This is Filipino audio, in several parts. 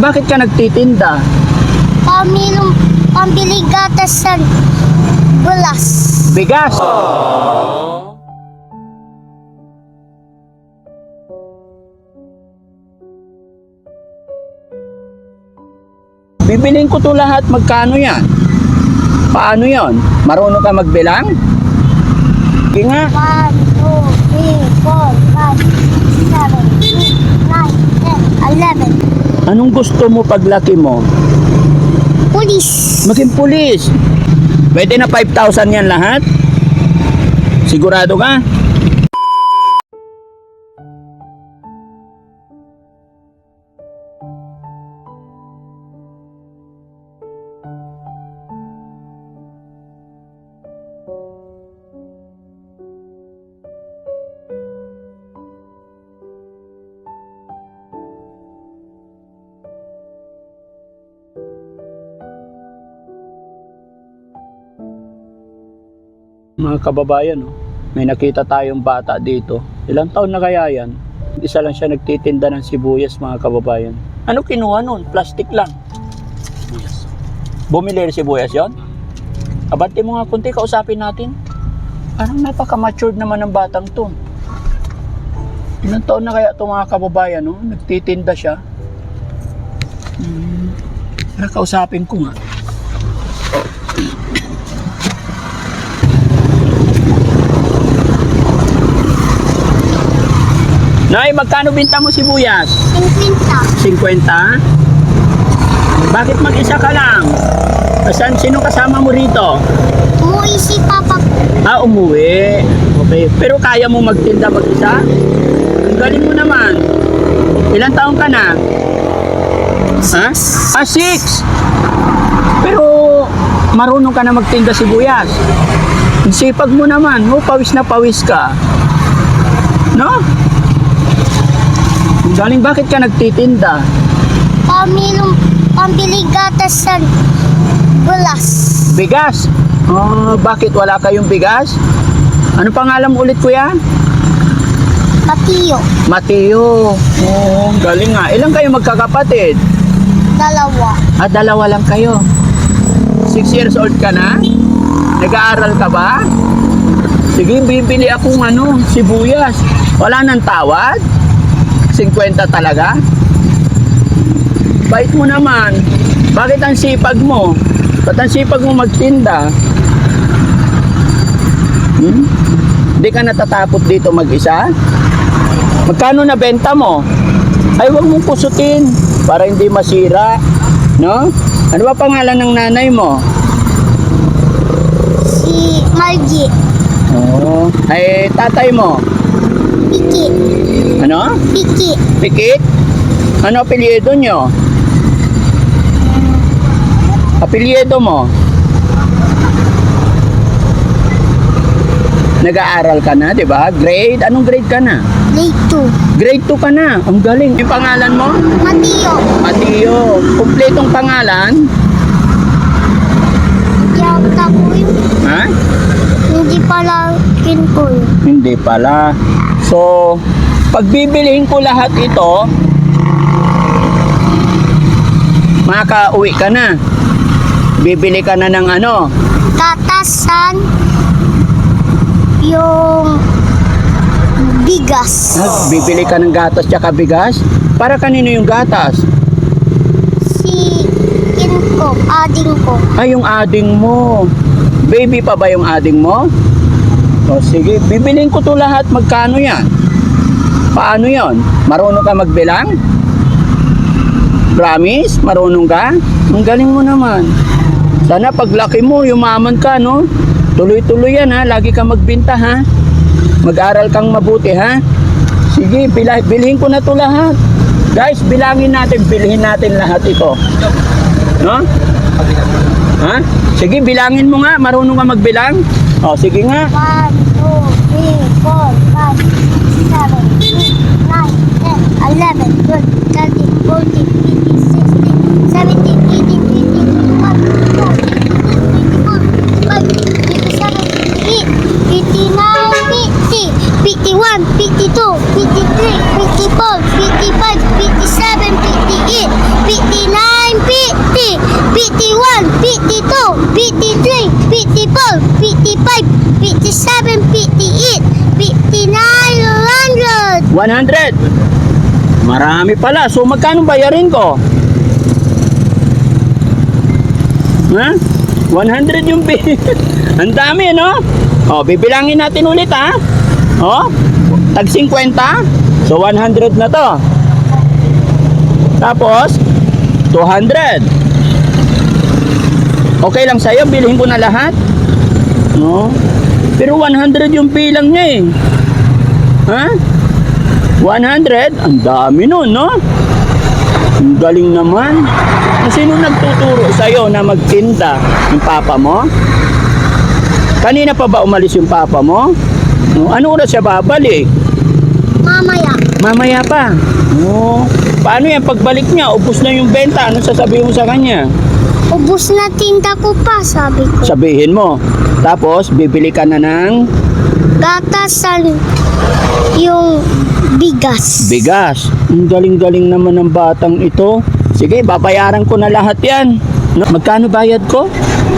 Bakit ka nagtitinda? Pamilong, pambili gatas sa bulas. Bigas? Bibiling ko to lahat, magkano yan? Paano yon? Marunong ka magbilang? Sige nga. 1, 2, 3, 4, Anong gusto mo paglaki mo? Pulis. Maging pulis. Pwede na 5,000 yan lahat? Sigurado ka? mga kababayan, oh, may nakita tayong bata dito. Ilang taon na kaya yan? Isa lang siya nagtitinda ng sibuyas, mga kababayan. Ano kinuha nun? Plastic lang. Sibuyas. Bumili rin sibuyas yon? Abante mo nga kunti, kausapin natin. Parang napaka-matured naman ng batang to. Ilang taon na kaya itong mga kababayan, no? nagtitinda siya. Hmm. Para kausapin ko nga. Nay, magkano binta mo sibuyas? 50. 50? Bakit mag-isa ka lang? Saan, sino kasama mo rito? Umuwi si Papa. Ah, umuwi. Okay. Pero kaya mo magtinda mag-isa? Ang galing mo naman. Ilang taon ka na? Six. Ha? Ah, six. Pero marunong ka na magtinda sibuyas. Sipag mo naman. No, pawis na pawis ka. No? Saling bakit ka nagtitinda? Pamilong, pambili gatas sa bulas. Bigas? Oh, bakit wala kayong bigas? Ano pangalan ulit kuya? Matiyo. Matiyo. Oh, galing nga. Ilan kayo magkakapatid? Dalawa. Ah, dalawa lang kayo. Six years old ka na? Nag-aaral ka ba? Sige, bibili akong ano, sibuyas. Wala nang tawad? 50 talaga? Bait mo naman. Bakit ang sipag mo? Ba't ang sipag mo magtinda? Hmm? Hindi ka natatakot dito mag-isa? Magkano na benta mo? Ay, huwag mong kusutin para hindi masira. No? Ano ba pangalan ng nanay mo? Si Margie. Oo. Ay, tatay mo? Mickey. Ano? Piki. Pikit? Ano apelyido nyo? Apelyido mo? Nag-aaral ka na, di ba? Grade? Anong grade ka na? Grade 2. Grade 2 ka na. Ang galing. Yung pangalan mo? Matio. Matio. Kumpletong pangalan? Yata po yun. Ha? Hindi pala kin. Hindi pala. So, Pagbibilihin ko lahat ito, makauwi ka na. Bibili ka na ng ano? Tatasan yung bigas. Ah, bibili ka ng gatas tsaka bigas? Para kanino yung gatas? Si kin ko, ading ko. Ah, yung ading mo. Baby pa ba yung ading mo? O sige, bibiliin ko to lahat. Magkano yan? Paano yon? Marunong ka magbilang? Promise? Marunong ka? Ang galing mo naman. Sana paglaki mo, yumaman ka, no? Tuloy-tuloy yan, ha? Lagi ka magbinta, ha? Mag-aral kang mabuti, ha? Sige, bilhin ko na to lahat. Guys, bilangin natin, bilhin natin lahat ito. No? Ha? Sige, bilangin mo nga. Marunong ka magbilang? O, sige nga. 1, 2, 3, 4, 5, 6, 7, 11, 12, 13, 14, 15, 16, 17, 18, 19, 21, 22, 23, 24, 25, 51, 52, 53, 54, 55, 57, 58, 59, 50, 51, 52, 53, 54, 55, 57, 100. 100. Marami pala. So magkano bayarin ko? Ha? 100 yung bill. Ang dami, no? O, bibilangin natin ulit, ha? O, tag 50. So, 100 na to. Tapos, 200. Okay lang sa'yo, bilhin ko na lahat. No? Pero 100 yung bilang niya eh. Ha? 100? Ang dami nun, no? Ang galing naman. Sino nagtuturo sa'yo na magtinda? Yung papa mo? Kanina pa ba umalis yung papa mo? No, Ano oras siya babalik? Mamaya. Mamaya pa. No. Paano yan? Pagbalik niya, ubus na yung benta. Ano sasabihin mo sa kanya? Ubus na tinta ko pa, sabi ko. Sabihin mo. Tapos, bibili ka na ng Gatasan yung bigas. bigas. Ang galing-galing naman ng batang ito. Sige, babayaran ko na lahat yan. No, magkano bayad ko?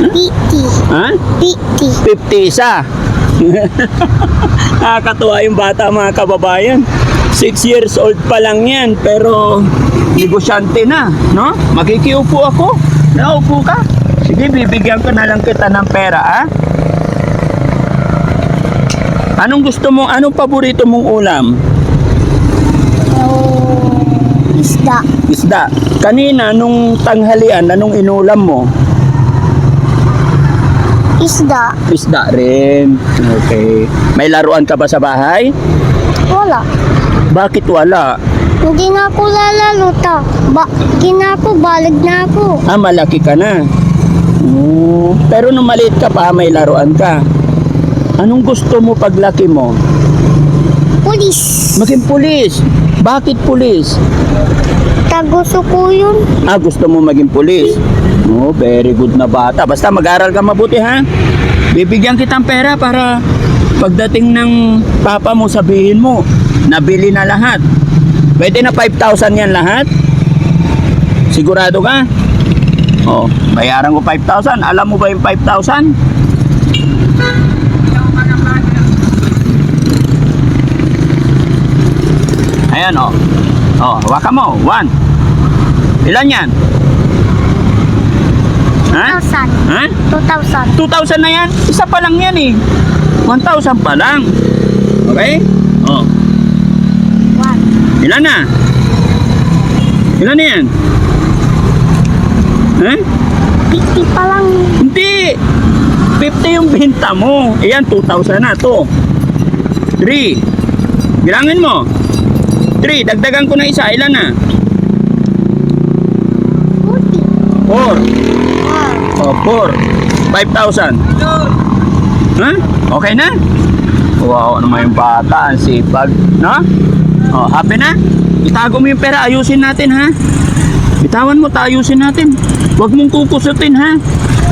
50. Ha? 50. 50 isa. Nakakatuwa yung bata mga kababayan. 6 years old pa lang yan, pero negosyante na, no? Makikiupo ako. Naupo ka. Sige, bibigyan ko na lang kita ng pera, ah. Anong gusto mo? Anong paborito mong ulam? Oh, isda. Isda. Kanina, nung tanghalian, anong inulam mo? Isda. Isda rin. Okay. May laruan ka ba sa bahay? Wala. Bakit wala? Hindi na ako lalalo ta. Ba, di na ako, balag na ako. Ah, malaki ka na. Oo. Pero nung maliit ka pa, may laruan ka. Anong gusto mo paglaki mo? Pulis. Maging pulis. Bakit pulis? Taguso ko yun. Ah, gusto mo maging pulis. Oh, very good na bata. Basta mag-aral ka mabuti, ha? Bibigyan kitang pera para pagdating ng papa mo, sabihin mo, nabili na lahat. Pwede na 5,000 yan lahat? Sigurado ka? Oh, bayaran ko 5,000. Alam mo ba yung 5,000? Ayan, oh. Oh, hawakan mo. One. Ilan yan? Ha? 1,000. Ha? 2,000. 2,000 na yan? Isa pa lang yan eh. 1,000 pa lang. Okay? Oh. 1. Ilan na? Ilan na yan? Ha? 50 pa lang. Hindi. 50 yung benta mo. Ayan, 2,000 na to. 3. Bilangin mo. 3. Dagdagan ko na isa. Ilan na? 40. 4. Wow. Oh, 4. 5,000. Ha? Okay na? Wow, naman yung bata. Ang sipag. No? Oh, happy na? Itago mo yung pera. Ayusin natin, ha? Bitawan mo, taayusin natin. Huwag mong kukusutin, ha?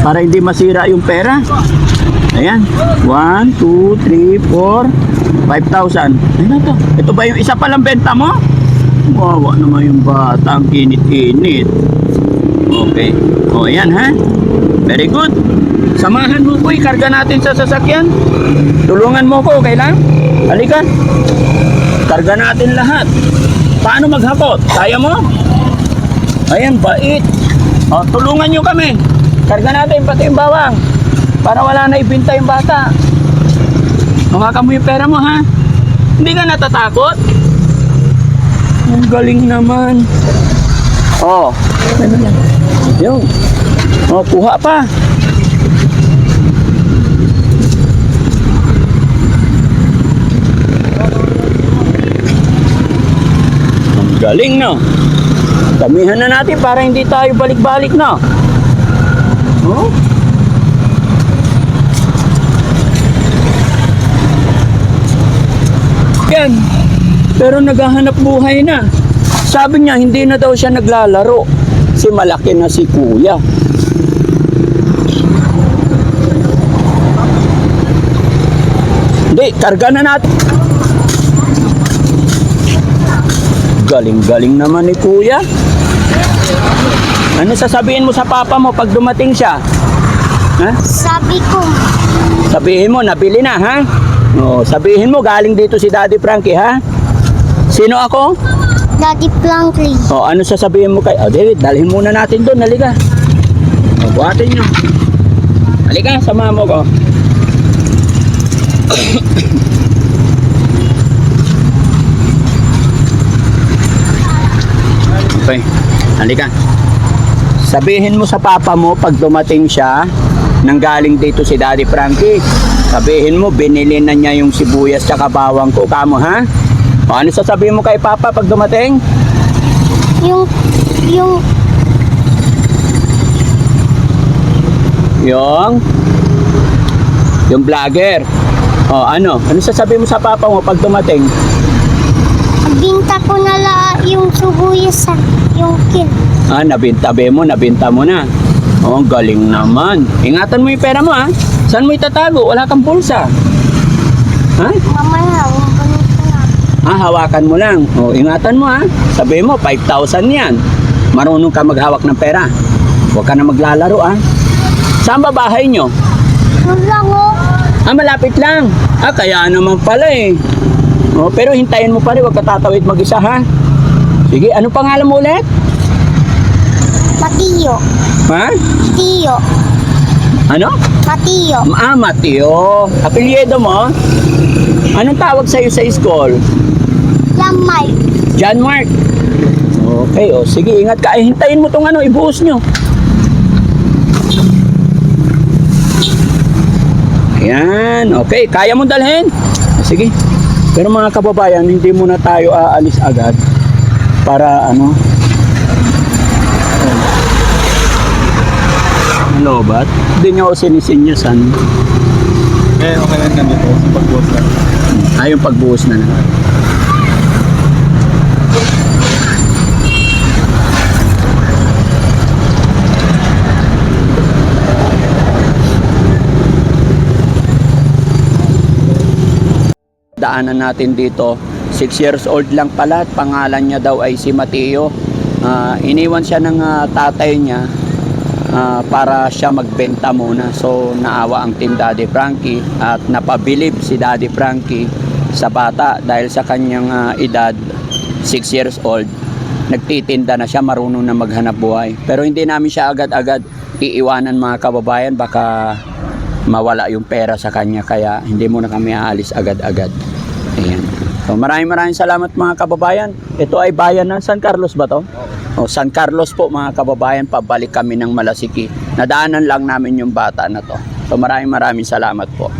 Para hindi masira yung pera. Ayan. 1, 2, 3, 4, 5,000. Ayun na to. Ito ba yung isa palang benta mo? Wawa naman yung bata. Ang kinit-kinit. Okay. O, ayan ha. Very good. Samahan mo ko, ikarga natin sa sasakyan. Tulungan mo ko, okay lang? Halika. Karga natin lahat. Paano maghakot? Kaya mo? Ayan, bait. O, tulungan nyo kami. Karga natin pati yung bawang. Para wala na ibinta yung bata. Hawakan mo yung pera mo, ha? Hindi ka natatakot? Ang galing naman. Oh, ano yan? Yun. Oh, kuha pa. Ang galing, no? Damihan na natin para hindi tayo balik-balik, no? Oh? Yan. Pero naghahanap buhay na. Sabi niya, hindi na daw siya naglalaro. Si malaki na si kuya. Hindi, karga na natin. Galing-galing naman ni kuya. Ano sasabihin mo sa papa mo pag dumating siya? Ha? Sabi ko, Sabihin mo, nabili na, ha? O, sabihin mo, galing dito si Daddy Frankie, ha? Sino ako? Daddy Franklin. O, ano sasabihin mo kay... O, David, dalhin muna natin doon, halika. O, buhatin nyo. Halika, sama mo ko. okay, halika. Sabihin mo sa papa mo pag dumating siya nang galing dito si Daddy Frankie. Sabihin mo, binili na niya yung sibuyas tsaka bawang ko. Kamo, ha? Ano sasabihin mo kay papa pag dumating? Yung, yung, Yung yung vlogger. O ano? Ano sasabihin mo sa papa mo pag dumating? binta ko na la yung sibuyas sa yung kin. Ah, nabintabe mo, nabinta mo na. Oh, ang galing naman. Ingatan mo yung pera mo ha. Saan mo itatago? Wala kang pulsa. Ha? Mamaya, na. Ah, hawakan mo lang. Oh, ingatan mo ha. Sabi mo, 5,000 yan. Marunong ka maghawak ng pera. Huwag ka na maglalaro ha. Saan ba bahay nyo? Lang oh. Ah, malapit lang. Ah, kaya naman pala eh. Oh, pero hintayin mo pa rin, huwag ka tatawid mag-isa ha. Sige, ano pangalan mo ulit? Matiyo. Ha? Tiyo. Ano? Matiyo. Ah, Mateo. Apelyido mo? Anong tawag sa'yo sa school? Lamay. John Mark. Okay, o sige, ingat ka. Ay, hintayin mo tong ano, ibuhos nyo. Ayan, okay. Kaya mo dalhin? Sige. Pero mga kababayan, hindi muna tayo aalis agad para ano. Ano ba? Hindi nyo ako sinisinyasan. Eh, okay lang nandito sa pagbuhat lang. Ah, yung pagbuhos na na. Daanan natin dito. 6 years old lang pala at pangalan niya daw ay si Mateo. Ah, iniwan siya ng ah, tatay niya ah, para siya magbenta muna. So naawa ang Team Daddy Frankie at napabilib si Daddy Frankie sa bata dahil sa kanyang ah, edad 6 years old. Nagtitinda na siya, marunong na maghanap buhay. Pero hindi namin siya agad-agad iiwanan mga kababayan baka mawala yung pera sa kanya kaya hindi muna kami aalis agad-agad. Ayan. So maraming maraming salamat mga kababayan. Ito ay bayan ng San Carlos ba to? O San Carlos po mga kababayan, pabalik kami ng Malasiki. Nadaanan lang namin yung bata na to. So maraming maraming salamat po.